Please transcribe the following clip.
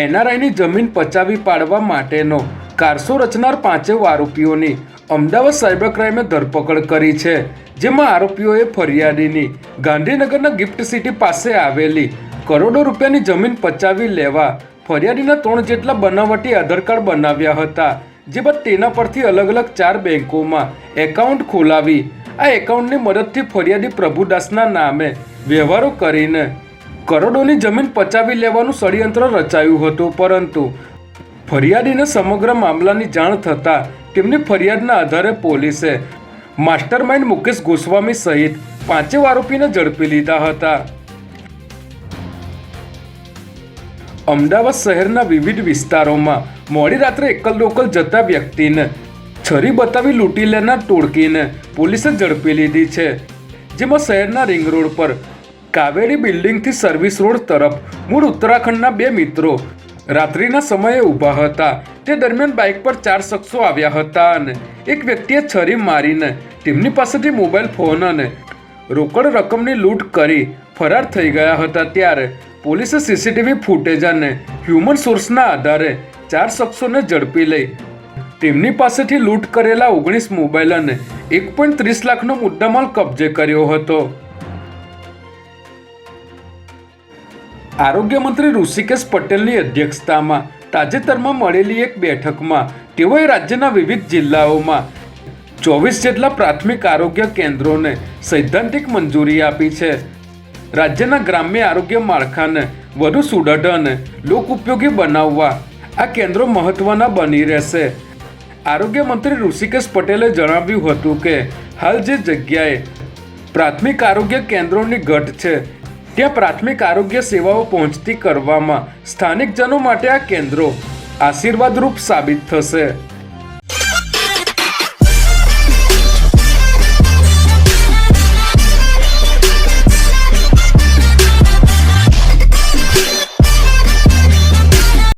એનઆરઆઈની જમીન પચાવી પાડવા માટેનો કારસો રચનાર પાંચેવ આરોપીઓની અમદાવાદ સાયબર ક્રાઇમે ધરપકડ કરી છે, જેમાં આરોપીઓએ ફરિયાદીની ગાંધીનગરના ગિફ્ટ સિટી પાસે આવેલી કરોડો રૂપિયાની જમીન પચાવી લેવા ફરિયાદીના ત્રણ જેટલા બનાવટી આધાર કાર્ડ બનાવ્યા હતા જે બાદ તેના પરથી અલગ અલગ ચાર બેંકોમાં એકાઉન્ટ ખોલાવી, આ એકાઉન્ટની મદદથી ફરિયાદી પ્રભુદાસના નામે વ્યવહારો કરીને કરોડોની જમીન પચાવી લેવાનું ષડયંત્ર રચાયું હતું, પરંતુ ફરિયાદીને સમગ્ર મામલાની જાણ થતાં તેમની ફરિયાદના આધારે પોલીસે માસ્ટરમાઇન્ડ મુકેશ ગોસ્વામી સહિત પાંચેવ આરોપીને ઝડપી લીધા હતા. અમદાવાદ શહેરના વિવિધ વિસ્તારોમાં મોડી રાત્રે એકલ દોકલ જતા વ્યક્તિને છરી બતાવી લૂંટી લેનાર ટોળકીને પોલીસે ઝડપી લીધી છે, જેમાં શહેરના રિંગ રોડ પર કાવેરી બિલ્ડિંગથી સર્વિસ રોડ તરફ મૂળ ઉત્તરાખંડના બે મિત્રો રાત્રિના સમયે ઊભા હતા. તે દરમિયાન બાઇક પર ચાર શખ્સો આવ્યા હતા અને એક વ્યક્તિએ છરી મારીને તેમની પાસેથી મોબાઈલ ફોન અને રોકડ રકમની લૂંટ કરી ફરાર થઈ ગયા હતા. ત્યારે પોલીસે સીસીટીવી ફૂટેજ અને હ્યુમન સોર્સના આધારે ચાર શખ્સોને ઝડપી લઈ તેમની પાસેથી લૂંટ કરેલા ઓગણીસ મોબાઈલ અને એક પોઈન્ટ ત્રીસ લાખનો મુદ્દામાલ કબજે કર્યો હતો. આરોગ્ય મંત્રી ઋષિકેશ પટેલની અધ્યક્ષતામાં તાજેતરમાં મળેલી એક બેઠકમાં તેઓએ રાજ્યના વિવિધ જિલ્લાઓમાં ચોવીસ જેટલા પ્રાથમિક આરોગ્ય કેન્દ્રોને સૈદ્ધાંતિક મંજૂરી આપી છે. રાજ્યના ગ્રામ્ય આરોગ્ય માળખાને વધુ સુદૃઢ અને લોક ઉપયોગી બનાવવા આ કેન્દ્રો મહત્વના બની રહેશે. આરોગ્ય મંત્રી ઋષિકેશ પટેલે જણાવ્યું હતું કે, હાલ જે જગ્યાએ પ્રાથમિક આરોગ્ય કેન્દ્રોની ઘટ છે ત્યાં પ્રાથમિક આરોગ્ય સેવાઓ પહોંચતી કરવામાં સ્થાનિકજનો માટે આ કેન્દ્રો આશીર્વાદરૂપ સાબિત થશે.